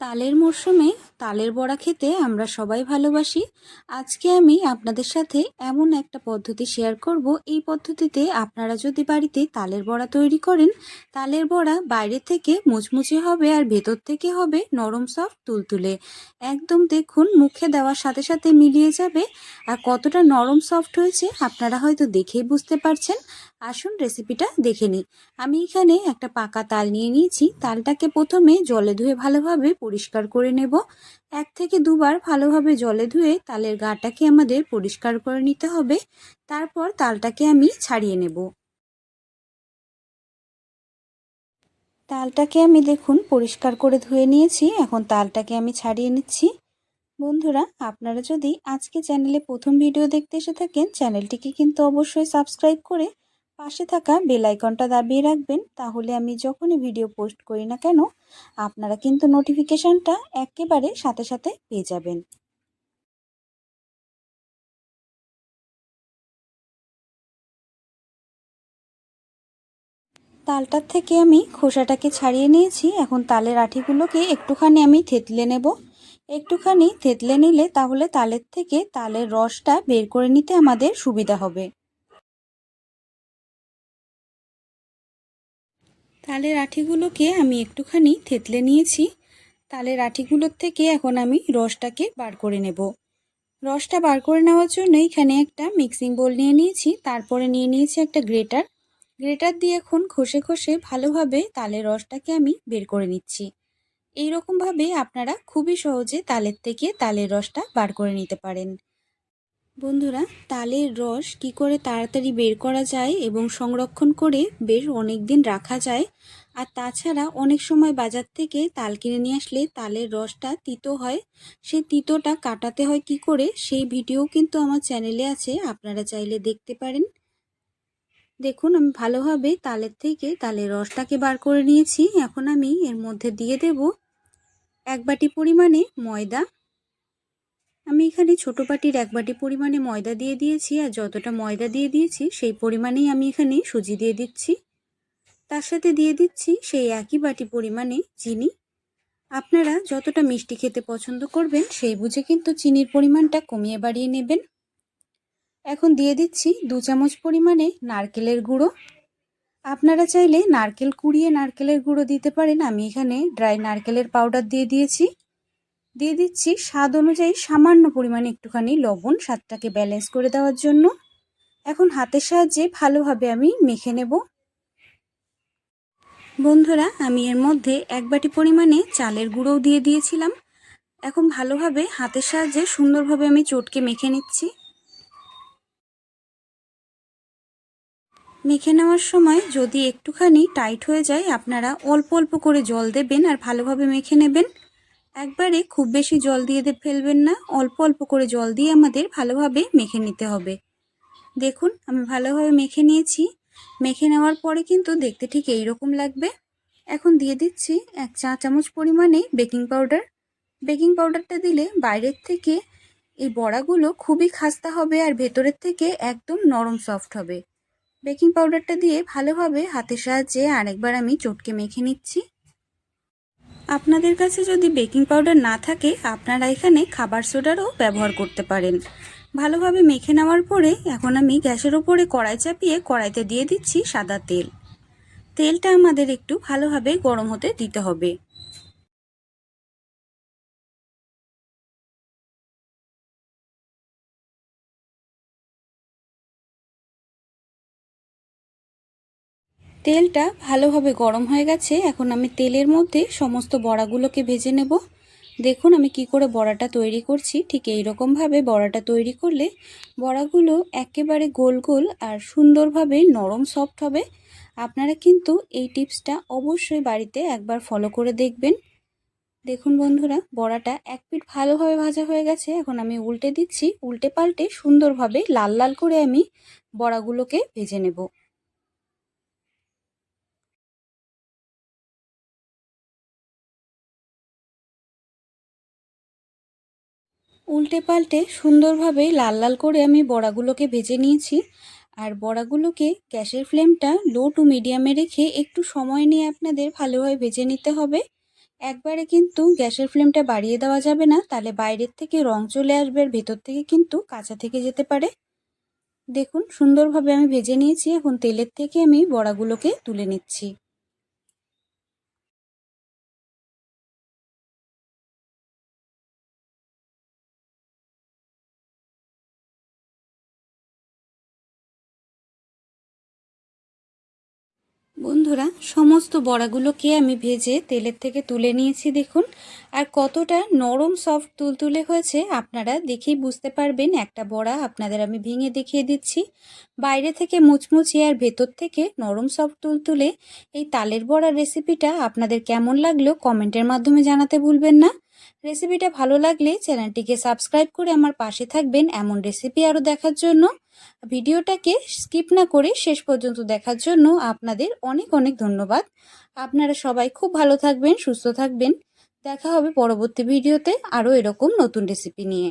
তালের মরশুমে তালের বড়া খেতে আমরা সবাই ভালোবাসি। আজকে আমি আপনাদের সাথে এমন একটা পদ্ধতি শেয়ার করব। এই পদ্ধতিতে আপনারা যদি বাড়িতে তালের বড়া তৈরি করেন, তালের বড়া বাইরে থেকে মুচমুচে হবে আর ভেতর থেকে হবে নরম সফট তুলতুলে। একদম দেখুন মুখে দেওয়ার সাথে সাথে মিলিয়ে যাবে। আর কতটা নরম সফট হয়েছে আপনারা হয়তো দেখেই বুঝতে পারছেন। আসুন রেসিপিটা দেখে নিই। আমি এখানে একটা পাকা তাল নিয়ে নিয়েছি। তালটাকে প্রথমে জলে ধুয়ে ভালোভাবে পরিষ্কার করে নেব। এক থেকে দুবার ভালোভাবে জলে ধুয়ে তালের গাটাকে আমাদের পরিষ্কার করে নিতে হবে। তারপর তালটাকে আমি ছাড়িয়ে নেব। তালটাকে আমি দেখুন পরিষ্কার করে ধুয়ে নিয়েছি। এখন তালটাকে আমি ছাড়িয়ে নিচ্ছি। বন্ধুরা, আপনারা যদি আজকে চ্যানেলে প্রথম ভিডিও দেখতে এসে থাকেন, চ্যানেলটিকে কিন্তু অবশ্যই সাবস্ক্রাইব করে পাশে থাকা বেল আইকনটা দাবিয়ে রাখবেন, তাহলে আমি যখনই ভিডিও পোস্ট করি না কেন, আপনারা কিন্তু নোটিফিকেশানটা একেবারে সাথে সাথে পেয়ে যাবেন। তালটার থেকে আমি খোসাটাকে ছাড়িয়ে নিয়েছি, এখন তালের আঠিগুলোকে একটুখানি আমি থেতলে নেব। একটুখানি থেতলে নিলে তাহলে তালের থেকে তালের রসটা বের করে নিতে আমাদের সুবিধা হবে। তালের আঠিগুলোকে আমি একটুখানি থেতলে নিয়েছি। তালের আঠিগুলোর থেকে এখন আমি রসটাকে বার করে নেব। রসটা বার করে নেওয়ার জন্য এখানে একটা মিক্সিং বোল নিয়ে নিয়েছি। তারপরে নিয়ে নিয়েছি একটা গ্রেটার গ্রেটার দিয়ে এখন ঘষে ঘষে ভালোভাবে তালের রসটাকে আমি বের করে নিচ্ছি। এই রকমভাবে আপনারা খুবই সহজে তালের থেকে তালের রসটা বার করে নিতে পারেন। বন্ধুরা, তালের রস কি করে তাড়াতাড়ি বের করা যায় এবং সংরক্ষণ করে বেশ অনেক দিন রাখা যায়? আর তাছাড়া অনেক সময় বাজার থেকে তাল কিনে নিয়ে আসলে তালের রসটা তিতো হয়। সেই তিতোটা কাটাতে হয় কি করে? সেই ভিডিও কিন্তু আমার চ্যানেলে আছে, আপনারা চাইলে দেখতে পারেন। দেখুন, আমি ভালোভাবে তালের থেকে তালের রসটাকে বার করে নিয়েছি। এখন আমি এর মধ্যে দিয়ে দেব এক বাটি পরিমাণে ময়দা। আমি এখানে ছোটো বাটির এক বাটি পরিমাণে ময়দা দিয়ে দিয়েছি, আর যতটা ময়দা দিয়ে দিয়েছি, সেই পরিমাণেই আমি এখানে সুজি দিয়ে দিচ্ছি। তার সাথে দিয়ে দিচ্ছি সেই একই বাটি পরিমাণে চিনি। আপনারা যতটা মিষ্টি খেতে পছন্দ করবেন, সেই বুঝে কিন্তু চিনির পরিমাণটা কমিয়ে বাড়িয়ে নেবেন। এখন দিয়ে দিচ্ছি দু চামচ পরিমাণে নারকেলের গুঁড়ো। আপনারা চাইলে নারকেল কুড়িয়ে নারকেলের গুঁড়ো দিতে পারেন। আমি এখানে ড্রাই নারকেলের পাউডার দিয়ে দিয়েছি। দিয়ে দিচ্ছি স্বাদ অনুযায়ী সামান্য পরিমাণে একটুখানি লবণ স্বাদটাকে ব্যালেন্স করে দেওয়ার জন্য। এখন হাতের সাহায্যে ভালোভাবে আমি মেখে নেব। বন্ধুরা, আমি এর মধ্যে এক বাটি পরিমাণে চালের গুঁড়োও দিয়ে দিয়েছিলাম। এখন ভালোভাবে হাতের সাহায্যে সুন্দরভাবে আমি চটকে মেখে নিচ্ছি। মেখে নেওয়ার সময় যদি একটুখানি টাইট হয়ে যায়, আপনারা অল্প অল্প করে জল দেবেন আর ভালোভাবে মেখে নেবেন। একবারে খুব বেশি জল দিয়ে ফেলবেন না, অল্প অল্প করে জল দিয়ে আমাদের ভালোভাবে মেখে নিতে হবে। দেখুন, আমি ভালোভাবে মেখে নিয়েছি। মেখে নেওয়ার পরে কিন্তু দেখতে ঠিক এই রকম লাগবে। এখন দিয়ে দিচ্ছি এক চা চামচ পরিমাণে বেকিং পাউডার। বেকিং পাউডারটা দিলে বাইরের থেকে এই বড়াগুলো খুবই খাস্তা হবে আর ভেতরের থেকে একদম নরম সফট হবে। বেকিং পাউডারটা দিয়ে ভালোভাবে হাতের সাহায্যে আরেকবার আমি চটকে মেখে নিচ্ছি। আপনাদের কাছে যদি বেকিং পাউডার না থাকে, আপনারা এখানে খাবার সোডারও ব্যবহার করতে পারেন। ভালোভাবে মেখে নেওয়ার পরে এখন আমি গ্যাসের ওপরে কড়াই চাপিয়ে কড়াইতে দিয়ে দিচ্ছি সাদা তেল। তেলটা আমাদের একটু ভালোভাবে গরম হতে দিতে হবে। তেলটা ভালোভাবে গরম হয়ে গেছে। এখন আমি তেলের মধ্যে সমস্ত বড়াগুলোকে ভেজে নেব। দেখুন আমি কি করে বড়াটা তৈরি করছি। ঠিক এই রকমভাবে বড়াটা তৈরি করলে বড়াগুলো একেবারে গোল গোল আর সুন্দরভাবে নরম সফট হবে। আপনারা কিন্তু এই টিপসটা অবশ্যই বাড়িতে একবার ফলো করে দেখবেন। দেখুন বন্ধুরা, বড়াটা এক পিঠ ভালোভাবে ভাজা হয়ে গেছে। এখন আমি উল্টে দিচ্ছি। উল্টে পাল্টে সুন্দরভাবে লাল লাল করে আমি বড়াগুলোকে ভেজে নেব। উল্টে পাল্টে সুন্দরভাবে লাল লাল করে আমি বড়াগুলোকে ভেজে নিয়েছি। আর বড়াগুলোকে গ্যাসের ফ্লেমটা লো টু মিডিয়ামে রেখে একটু সময় নিয়ে আপনাদের ভালোভাবে ভেজে নিতে হবে। একবারে কিন্তু গ্যাসের ফ্লেমটা বাড়িয়ে দেওয়া যাবে না, তাহলে বাইরের থেকে রং চলে আসবে আর ভেতর থেকে কিন্তু কাঁচা থেকে যেতে পারে। দেখুন, সুন্দরভাবে আমি ভেজে নিয়েছি। এখন তেলের থেকে আমি বড়াগুলোকে তুলে নিচ্ছি। বন্ধুরা, সমস্ত বড়াগুলোকে আমি ভেজে তেলের থেকে তুলে নিয়েছি দেখুন। আর কতটা নরম সফট তুলতুলে হয়েছে আপনারা দেখেই বুঝতে পারবেন, একটা বড়া আপনাদের আমি ভেঙে দেখিয়ে দিচ্ছি। বাইরে থেকে মুচমুচে আর ভেতর থেকে নরম সফট তুলতুলে এই তালের বড়ার রেসিপিটা আপনাদের কেমন লাগল কমেন্টের মাধ্যমে জানাতে ভুলবেন না। রেসিপিটা ভালো লাগলে চ্যানেলটিকে সাবস্ক্রাইব করে আমার পাশে থাকবেন এমন রেসিপি আরও দেখার জন্য। ভিডিওটাকে স্কিপ না করে শেষ পর্যন্ত দেখার জন্য আপনাদের অনেক অনেক ধন্যবাদ। আপনারা সবাই খুব ভালো থাকবেন, সুস্থ থাকবেন। দেখা হবে পরবর্তী ভিডিওতে আরও এরকম নতুন রেসিপি নিয়ে।